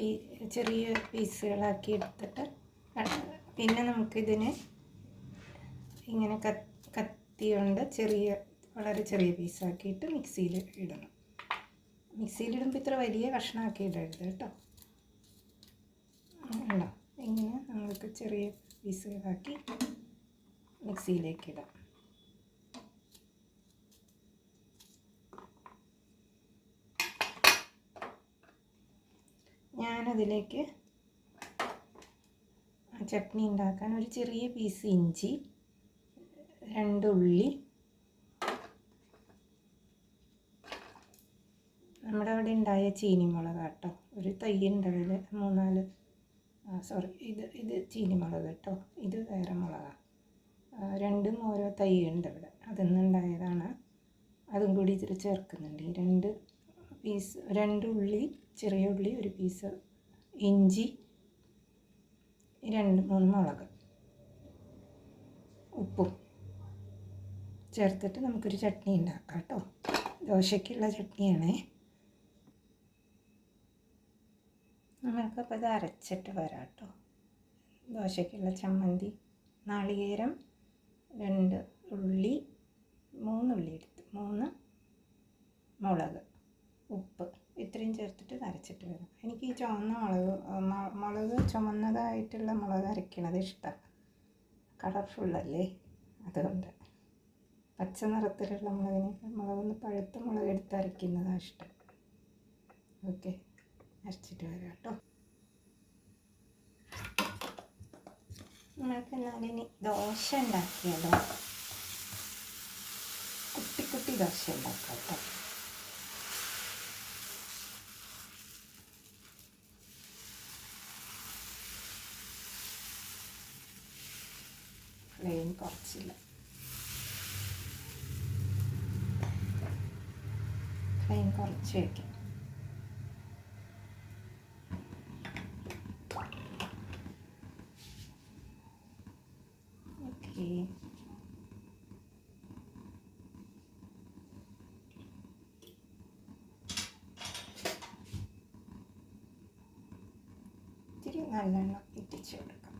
P ചെറിയ പീസുകളാക്കി എടുത്തിട്ട് പിന്നെ നമുക്കിതിന് ഇങ്ങനെ കത്തി കൊണ്ട് ചെറിയ വളരെ ചെറിയ പീസാക്കിയിട്ട് മിക്സിയിൽ ഇടണം. മിക്സിയിലിടുമ്പോൾ ഇത്ര വലിയ കഷ്ണമാക്കി ഇടരുത് കേട്ടോ. ഇങ്ങനെ നമ്മൾക്ക് ചെറിയ പീസുകളാക്കി മിക്സിയിലേക്ക് ഇടാം. ഞാനതിലേക്ക് ചട്നി ഉണ്ടാക്കാൻ ഒരു ചെറിയ പീസ് ഇഞ്ചി രണ്ട് ഉള്ളി നമ്മുടെ അവിടെ ഉണ്ടായ ചീനിമുളക് കേട്ടോ. ഒരു തൈ അതിൽ മൂന്നാൽ സോറി ഇത് ഇത് ചീനിമുളക് കേട്ടോ. ഇത് വേറെ മുളകാണ് രണ്ടും ഓരോ തൈ ഉണ്ട് ഇവിടെ. അതിൽ നിന്നുണ്ടായതാണ് അതും കൂടി ഇതിൽ ചേർക്കുന്നുണ്ട്. ഈ രണ്ട് പീസ് രണ്ട് ഉള്ളി ചെറിയ ഉള്ളി ഒരു പീസ് ഇഞ്ചി രണ്ട് മൂന്ന് മുളക് ഉപ്പും ചേർത്തിട്ട് നമുക്കൊരു ചട്നി ഉണ്ടാക്കാം കേട്ടോ ദോശയ്ക്കുള്ള ചട്നിയാണേ. നമുക്കപ്പോൾ ഇത് അരച്ചിട്ട് വരാം കേട്ടോ ദോശയ്ക്കുള്ള ചമ്മന്തി നാളികേരം രണ്ട് ഉള്ളി മൂന്നുള്ളി എടുത്ത് മൂന്ന് മുളക് ഉപ്പ്. ഇത്രയും ചേർത്തിട്ട് നരച്ചിട്ട് വരും. എനിക്ക് ഈ ചുവന്ന മുളക് മുളക് ചുമന്നതായിട്ടുള്ള മുളക് അരയ്ക്കണത് ഇഷ്ടമാണ് കളർഫുള്ളല്ലേ? അതുകൊണ്ട് പച്ച നിറത്തിലുള്ള മുളകിനേക്കാൾ മുളകൊന്ന് പഴുത്ത മുളക് എടുത്ത് അരയ്ക്കുന്നതാണ് ഇഷ്ടം. ഓക്കെ അരച്ചിട്ട് വരാം കേട്ടോ. നമ്മൾക്ക് എന്നാലിനി ദോശ ഉണ്ടാക്കിയാലോ? കുട്ടി കുട്ടി ദോശ ഉണ്ടാക്കാം കേട്ടോ. ഫ്ലെയിം കുറച്ചില്ല. ഫ്ലെയിം കുറച്ച് വയ്ക്കാം ഓക്കെ. ഇത്തിരി നല്ലെണ്ണം ഇട്ടിച്ചു കൊടുക്കാം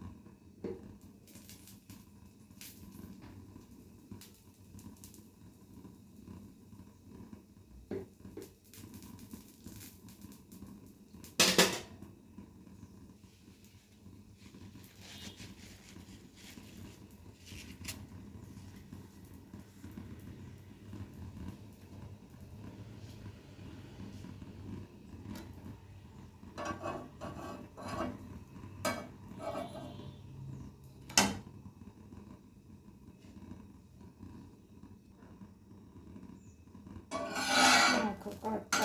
നമുക്ക്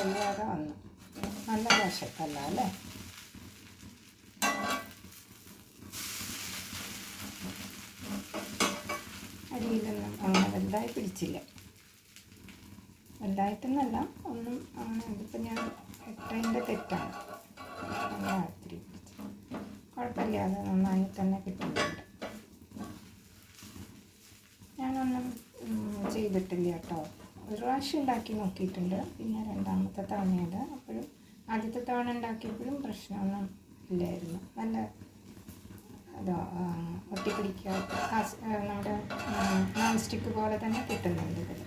കുഴപ്പമില്ലാതെ വന്നു നല്ല ദോശക്കല്ല അല്ലേ? അരിയിലൊന്നും അങ്ങനെ വലുതായി പിടിച്ചില്ല. വലുതായിട്ടൊന്നല്ല ഒന്നും അങ്ങനെ ഇതിപ്പോൾ ഞാൻ ഇട്ടതിന്റെ തെറ്റാണ്. നല്ല ഒത്തിരി പിടിച്ചു. കുഴപ്പമില്ലാതെ നന്നായി തന്നെ കിട്ടുന്നുണ്ട്. ഞാനൊന്നും ചെയ്തിട്ടില്ല കേട്ടോ. ഒരു പ്രാവശ്യം ഉണ്ടാക്കി നോക്കിയിട്ടുണ്ട്. പിന്നെ രണ്ടാമത്തെ തവണയത് അപ്പോഴും ആദ്യത്തെ തവണ ഉണ്ടാക്കിയപ്പോഴും പ്രശ്നമൊന്നും ഇല്ലായിരുന്നു. നല്ല അതോ ഒട്ടിപ്പിടിക്കാത്ത നമ്മുടെ നോൺ സ്റ്റിക്ക് പോലെ തന്നെ കിട്ടുന്നുണ്ട് ഇതിൽ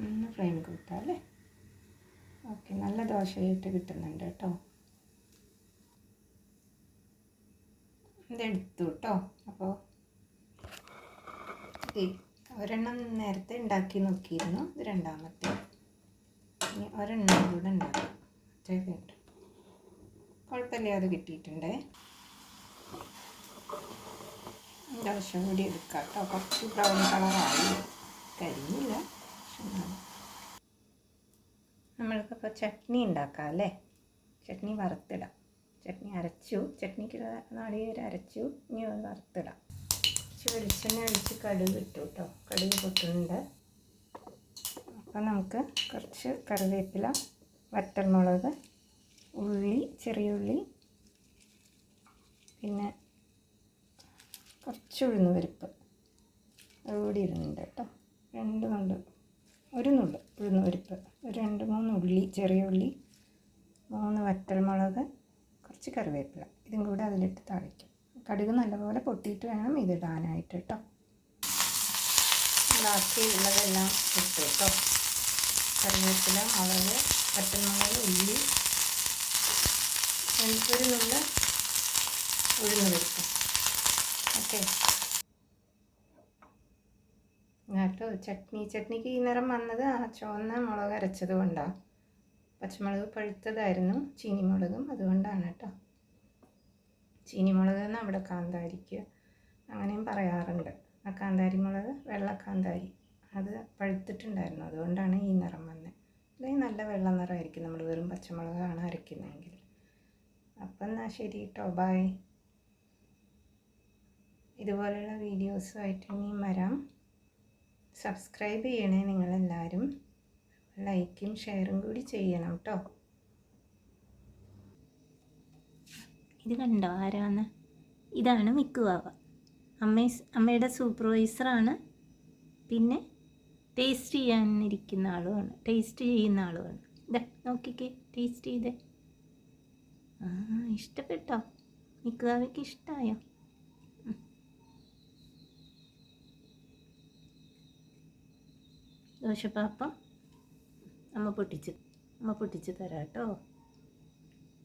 ഒന്ന് ഫ്ലെയിം കൊടുത്താൽ ഓക്കെ നല്ല ദോശയായിട്ട് കിട്ടുന്നുണ്ട് കേട്ടോ. ഇതെടുത്തു കേട്ടോ. അപ്പോൾ ഒരെണ്ണം നേരത്തെ ഉണ്ടാക്കി നോക്കിയിരുന്നു. ഇത് രണ്ടാമത്തെ. ഇനി ഒരെണ്ണം കൂടെ ഉണ്ടാക്കാം. കുഴപ്പമില്ല കുഴപ്പമില്ലാതെ കിട്ടിയിട്ടുണ്ടേ. ദോശം കൂടി എടുക്കാം കേട്ടോ. കുറച്ച് ബ്രൗൺ കളറായി എന്നാലും. നമ്മൾക്കിപ്പോൾ ചട്നി ഉണ്ടാക്കാം അല്ലേ? ചട്നി വറുത്തിടാം. ചട്നി അരച്ചു. ചട്നിക്ക് നാളികേരം അരച്ചു. ഇനി വറുത്തിടാം. കുറച്ച് വെളിച്ചെണ്ണ ഒഴിച്ച് കടുക് ഇട്ടു കേട്ടോ കടുക് പൊട്ടുന്നുണ്ട്. അപ്പം നമുക്ക് കുറച്ച് കറിവേപ്പില വറ്റൽമുളക് ഉള്ളി ചെറിയ ഉള്ളി പിന്നെ കുറച്ച് ഉഴുന്ന് പരിപ്പ് അതുകൂടി ഇടുന്നുണ്ട് കേട്ടോ. രണ്ട് നുണ്ട് ഒരു നുള്ള് ഉഴുന്ന് പരിപ്പ്. ഒരു രണ്ട് മൂന്ന് ഉള്ളി ചെറിയ ഉള്ളി മൂന്ന് വറ്റൽമുളക് കുറച്ച് കറിവേപ്പില. ഇതും കൂടെ അതിലിട്ട് താളിക്കും. കടുക് നല്ലപോലെ പൊട്ടിയിട്ട് വേണം ഇതിടാനായിട്ട് കേട്ടോ ബാക്കി ഉള്ളതെല്ലാം ഇട്ട് കേട്ടോ കറിവേപ്പില മുളക് പറ്റുന്നുള്ള ഉള്ളി ഒരു നുള്ള ഉഴുന്ന് വെക്കും ഓക്കെ. കേട്ടോ ചട്നി ചട്നിക്ക് ഈ നിറം വന്നത് ആ ചുവന്ന മുളക് അരച്ചത് കൊണ്ടാണ് പച്ചമുളക് പഴുത്തതായിരുന്നു ചീനിമുളകും അതുകൊണ്ടാണ് കേട്ടോ ചീനിമുളക് എന്ന് അവിടെ കാന്താരിക്ക് അങ്ങനെയും പറയാറുണ്ട്. ആ കാന്താരി മുളക് വെള്ള കാന്താരി അത് പഴുത്തിട്ടുണ്ടായിരുന്നു. അതുകൊണ്ടാണ് ഈ നിറം വന്നത് അല്ലെങ്കിൽ നല്ല വെള്ള നിറമായിരിക്കും നമ്മൾ വെറും പച്ചമുളകാണ് അരയ്ക്കുന്നതെങ്കിൽ അപ്പം എന്നാൽ ശരി കേട്ടോ ബായ് ഇതുപോലെയുള്ള വീഡിയോസുമായിട്ട് ഇനിയും വരാം. സബ്സ്ക്രൈബ് ചെയ്യണേ നിങ്ങളെല്ലാവരും. ലൈക്കും ഷെയറും കൂടി ചെയ്യണം കേട്ടോ ഇത് കണ്ടോ ആരാന്ന്? ഇതാണ് മിക്കുവാവ. അമ്മ അമ്മയുടെ സൂപ്പർവൈസറാണ്. പിന്നെ ടേസ്റ്റ് ചെയ്യാനിരിക്കുന്ന ആളുമാണ്. ടേസ്റ്റ് ചെയ്യുന്ന ആളുമാണ്. ഇതാ നോക്കിക്കേ ടേസ്റ്റ് ചെയ്തേ. ആ ഇഷ്ടപ്പെട്ടോ? മിക്കുവാവയ്ക്ക് ഇഷ്ടമായോ ദോശപ്പാപ്പം. അമ്മ പൊട്ടിച്ച് അമ്മ പൊട്ടിച്ച് തരാം കേട്ടോ